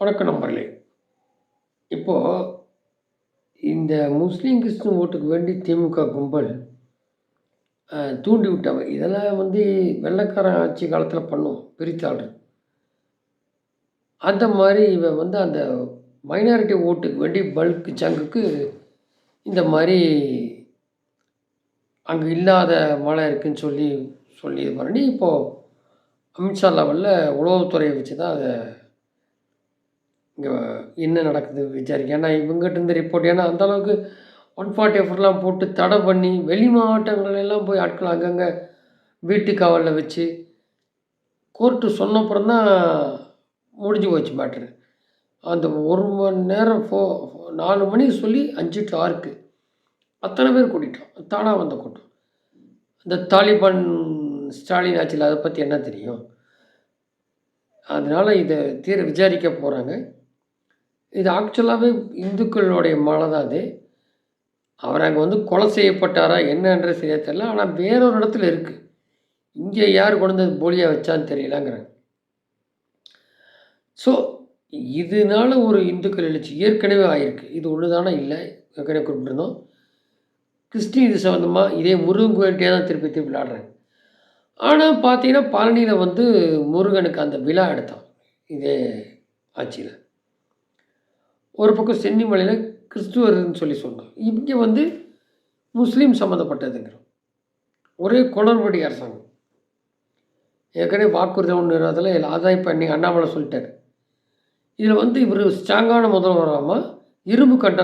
வணக்கம் நம்பர்களே இப்போது இந்த முஸ்லீம் கிறிஸ்டின் ஓட்டுக்கு வேண்டி திமுக கும்பல் தூண்டி விட்டவ இதெல்லாம் வந்து வெள்ளக்காரன் ஆட்சி காலத்தில் பண்ணும் பிரித்தாளர் அந்த மாதிரி இவன் வந்து அந்த மைனாரிட்டி ஓட்டுக்கு வேண்டி பல்க் சங்குக்கு இந்த மாதிரி அங்கே இல்லாத மழை இருக்குதுன்னு சொல்லி சொல்லி இது பண்ணி இப்போது அமித்ஷா லெவலில் உளவுத்துறையை வச்சு தான் அதை இங்கே என்ன நடக்குது விசாரிக்க. ஏன்னா இவங்ககிட்ட ரிப்போர்ட் ஏன்னா அந்தளவுக்கு ஒன் ஃபார்ட்டி எஃபர்ட்லாம் போட்டு தடை பண்ணி வெளி மாவட்டங்களெல்லாம் போய் ஆட்கள் அங்கங்கே வீட்டு காவலில் வச்சு கோர்ட்டு சொன்னப்புறம் தான் முடிஞ்சு போச்சு மேட்ரு அந்த ஒரு மணி நேரம் ஃபோ நாலு மணிக்கு சொல்லி அஞ்சு டு ஆறுக்கு அத்தனை பேர் கூட்டிட்டோம். தானாக வந்த கூட்டம். இந்த தாலிபான் ஸ்டாலின் ஆட்சியில் அதை பற்றி என்ன தெரியும்? அதனால் இதை தீர விசாரிக்க போகிறாங்க இது ஆக்சுவலாகவே இந்துக்களுடைய மலை தான் அது. அவர் அங்கே வந்து கொலை செய்யப்பட்டாரா என்னன்ற சரியாக தெரியல. ஆனால் வேறொரு இடத்துல இருக்குது இங்கே யார் கொண்டு வந்து போலியாக வச்சான்னு தெரியலங்கிறாங்க. ஸோ இதனால ஒரு இந்துக்கள் எழுச்சி ஏற்கனவே ஆயிருக்கு. இது ஒன்று தானே இல்லை? ஏற்கனவே குறிப்பிட்டிருந்தோம். கிறிஸ்டின் இது சம்மந்தமாக இதே முருகன் கோயில்கிட்டே தான் திருப்பி திருப்பி விளாடுறாங்க ஆனால் பார்த்தீங்கன்னா பழனியில் வந்து முருகனுக்கு அந்த விழா எடுத்தான் இதே ஆட்சியில். ஒரு பக்கம் சென்னிமலையில் கிறிஸ்துவர்னு சொல்லி சொன்னோம் இங்கே வந்து முஸ்லீம் சம்மந்தப்பட்டதுங்கிறோம். ஒரே குளறுபடி அரசாங்கம். ஏற்கனவே வாக்குறுதி ஒன்று அதில் அதான் பண்ணி அண்ணாமலை சொல்லிட்டார். இதில் வந்து இவர் ஸ்ட்ராங்கான முதல்வராமல் இரும்பு கண்ட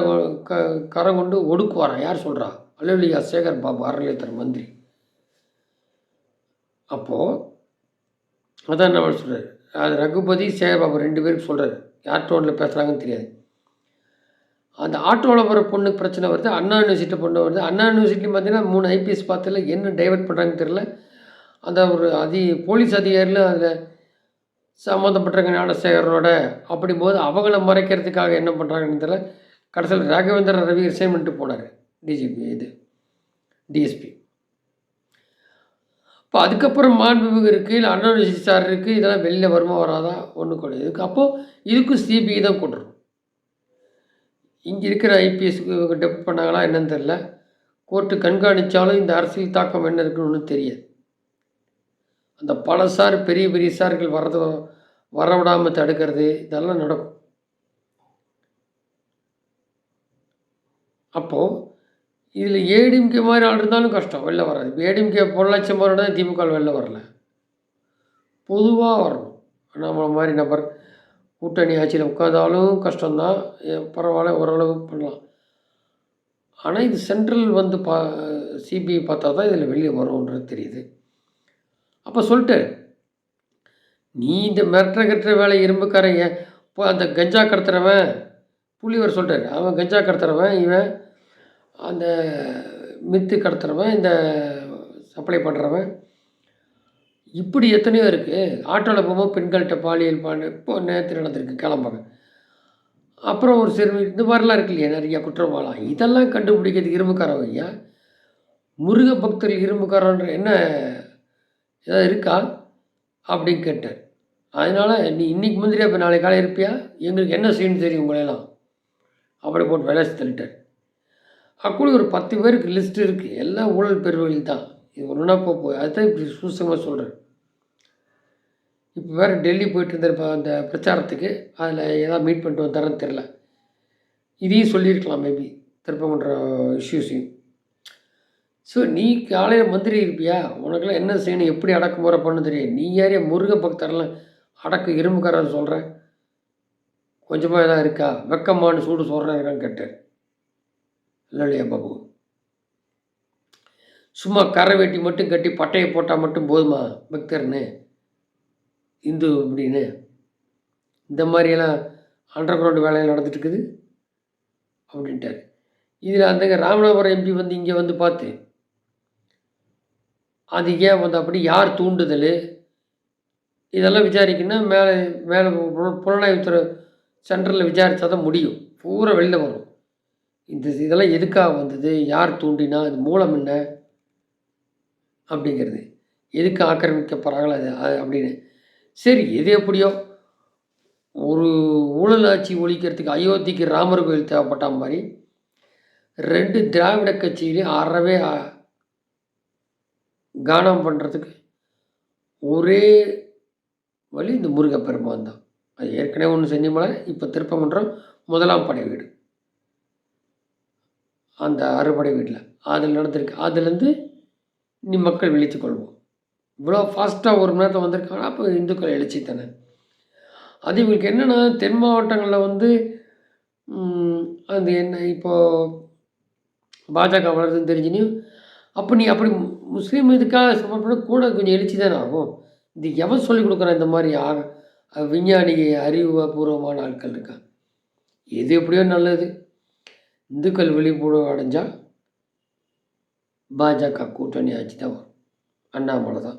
க கரம் கொண்டு ஒடுக்குவாராம் யார் சொல்கிறா அலுவலியா சேகர் பாபு அறநிலையத்தர் மந்திரி. அப்போது அதான் என்ன சொல்கிறார் அது ரகுபதி சேகர் பாபு ரெண்டு பேருக்கு சொல்கிறார் யார் டோனில் பேசுகிறாங்கன்னு தெரியாது. அந்த ஆட்டோவில் வர பொண்ணுக்கு பிரச்சனை வருது அண்ணா யூனிவர்சிட்டி பொண்ணு வருது. அண்ணா யூனிவர்சிட்டி பார்த்தீங்கன்னா மூணு ஐபிஎஸ் பார்த்துல என்ன டைவர்ட் பண்ணுறாங்கன்னு தெரில அந்த ஒரு அதி போலீஸ் அதிகாரியில் அதில் சம்மந்தப்பட்ட ஞானசேகரனோட அப்படிங்கும்போது அவங்கள மறைக்கிறதுக்காக என்ன பண்ணுறாங்கன்னு தெரியல. கடைசியில் ராகவேந்திர ரவி ரிசைன் பண்ணிட்டு போனார் டிஜிபி இது டிஎஸ்பி இப்போ அதுக்கப்புறம் மாண்புமிகு இருக்குது இல்லை அண்ணா யூனிவர்சிட்டி சார் இருக்குது இதெல்லாம் வெளியில் வருமா வராதா? ஒன்றும் கிடையாது. இதுக்கு அப்போது இதுக்கும் சிபிஐ தான் கொண்டுரும் இங்கே இருக்கிற ஐபிஎஸ்க்கு இவங்க டெப்ட் பண்ணாங்களா என்னன்னு தெரில கோர்ட்டு கண்காணித்தாலும் இந்த அரசியல் தாக்கம் என்ன இருக்குன்னு தெரியாது. அந்த பல சார் பெரிய பெரிய சார்கள் வர்றது வர விடாமல் தடுக்கிறது இதெல்லாம் நடக்கும். அப்போது இதில் ஏடிஎம்கே மாதிரி ஆள் இருந்தாலும் கஷ்டம் வெளில வராது. இப்போ ஏடிஎம்கே பொருளாட்சி மாதிரி திமுக வெளில வரல. பொதுவாக வரணும். நம்மளை மாதிரி நபர் கூட்டணி ஆட்சியில் உட்காந்தாலும் கஷ்டம்தான். பரவாயில்ல ஓரளவு பண்ணலாம். ஆனால் இது சென்ட்ரல் வந்து பா சிபிஐ பார்த்தா தான் இதில் வெளியே வரும்ன்றது தெரியுது. அப்போ சொல்லிட்டு நீ இந்த மிரட்டுற கட்டுற வேலை இரும்புக்காரன் இப்போ அந்த கஞ்சா கடத்துறவன். புள்ளிவர் சொல்லிட்டாரு அவன் கஞ்சா கடத்துறவன் இவன் அந்த மித்து கடத்துறவன் இந்த சப்ளை பண்ணுறவன் இப்படி எத்தனையோ இருக்குது ஆட்டோவில் போகும்போது பெண்கள்கிட்ட பாலியல் பாண்டு இப்போ நேற்று நடந்திருக்கு கிளம்பாங்க. அப்புறம் ஒரு சிறு இந்த மாதிரிலாம் இருக்கு இல்லையா நிறையா குற்றவாளம் இதெல்லாம் கண்டுபிடிக்கிறது இரும்புக்காரன் ஐயா. முருக பக்தர்கள் இரும்புக்காரன்ற என்ன ஏதாவது இருக்கா? அப்படின்னு கேட்டேன் அதனால் நீ இன்னைக்கு முந்திரியா இப்போ நாளைக்கு காலை இருப்பியா? எங்களுக்கு என்ன செய்யணும் தெரியும் உங்களையெல்லாம் அப்படி போட்டு வேலை தள்ளிட்டார் அப்படி ஒரு பத்து பேருக்கு லிஸ்ட் இருக்குது எல்லாம் ஊழல் பெருவழில் தான் இது ஒன்றுனா போக போய் அதுதான் இப்படி சூசகமாக சொல்கிறேன் இப்போ வேறு டெல்லி போயிட்டு இருந்திருப்ப அந்த பிரச்சாரத்துக்கு. அதில் ஏதாவது மீட் பண்ணிட்டு வந்தாரன்னு தெரில. இதையும் சொல்லியிருக்கலாம் மேபி திருப்பங்குன்ற இஷ்யூஸையும். ஸோ நீ காலையில் மந்திரி இருப்பியா? உனக்கெல்லாம் என்ன செய்யணும்? எப்படி அடக்குமுறை பண்ணு தெரியும்? நீ யாரே முருக பக்தரெல்லாம் அடக்கு இரும்புக்காரன் சொல்கிறேன் கொஞ்சமாக எதாவது இருக்கா? வெக்கமானு சூடு சொல்கிறேன் இருக்கான்னு கேட்டார் இல்லையா பாபு? சும்மா கரை வெட்டி மட்டும் கட்டி பட்டையை போட்டால் மட்டும் போதுமா பக்தர்னு? இந்து அப்படின்னு. இந்த மாதிரியெல்லாம் அண்டர் கிரவுண்ட் வேலைகள் நடந்துட்டுருக்குது அப்படின்ட்டார். இதில் அந்த ராமநாதபுரம் எம்பி வந்து இங்கே வந்து பார்த்து அது ஏன் வந்து அப்படி? யார் தூண்டுதல்? இதெல்லாம் விசாரிக்கணும்னா மேலே மேலே புல- புலனாய்வுத்துறை சென்டரில் விசாரித்தா தான் முடியும். பூரா வெளில வரும். இந்த இதெல்லாம் எதுக்காக வந்தது? யார் தூண்டினா? இது மூலம் என்ன? அப்படிங்கிறது. எதுக்கு ஆக்கிரமிக்கப்படுறாங்களோ அது அப்படின்னு சரி எது எப்படியோ. ஒரு ஊழல் ஆட்சி ஒழிக்கிறதுக்கு அயோத்திக்கு ராமர் கோயில் தேவைப்பட்ட மாதிரி ரெண்டு திராவிட கட்சியிலையும் அறவே கானம் பண்ணுறதுக்கு ஒரே வழி இந்த முருகப்பெருமான் தான். அது ஏற்கனவே ஒன்று சென்னிமலை இப்போ திருப்பமன்றம் முதலாம் படை வீடு. அந்த அறுபடை வீட்டில். அதில் நடந்திருக்கு. அதுலேருந்து நீ மக்கள் விழித்து கொள்வோம். இவ்வளோ ஃபாஸ்ட்டாக ஒரு மணி நேரத்தில் வந்திருக்காங்க அப்போ இந்துக்கள் எழுச்சி தானே அது இவங்களுக்கு என்னென்னா தென் மாவட்டங்களில் வந்து அது என்ன இப்போது பாஜக வளருதுன்னு தெரிஞ்சுனியும் அப்போ நீ அப்படி முஸ்லீம் இதுக்காக சப்போர்ட் கூட கொஞ்சம் எழுச்சி தானே ஆகும்? இது எவன் சொல்லிக் கொடுக்குறான் இந்த மாதிரி ஆக விஞ்ஞானி அறிவுபூர்வமான ஆட்கள் இருக்கா எது எப்படியோ நல்லது. இந்துக்கள் விழிப்புணர்வு அடைஞ்சால் பாஜக கூட்டணி ஆட்சி தான் வரும். அண்ணாமலை தான்.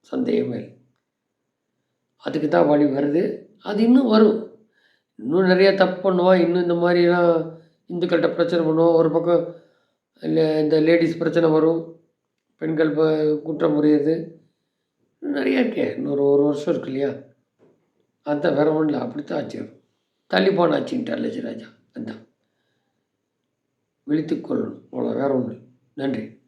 சந்தேகமே அதுக்கு தான் வழி வருது. அது இன்னும் வரும். இன்னும் நிறையா தப்பு பண்ணுவோம். இன்னும் இந்த மாதிரிலாம் இந்துக்கள்கிட்ட பிரச்சனை பண்ணுவோம். ஒரு பக்கம் இல்லை இந்த லேடிஸ் பிரச்சனை வரும். பெண்கள் இப்போ குற்றம் புரியுது. நிறைய இருக்கே. இன்னொரு ஒரு வருஷம் இருக்கு இல்லையா? அதுதான் வேற ஒன்றும் இல்லை. அப்படித்தான் ஆச்சு. வரும் தள்ளிப்பான ஆச்சுன்ட்டார் லட்சராஜா அதுதான் விழித்துக்கொள்ளணும் அவ்வளோ வேற ஒன்றும் இல்லை. நன்றி.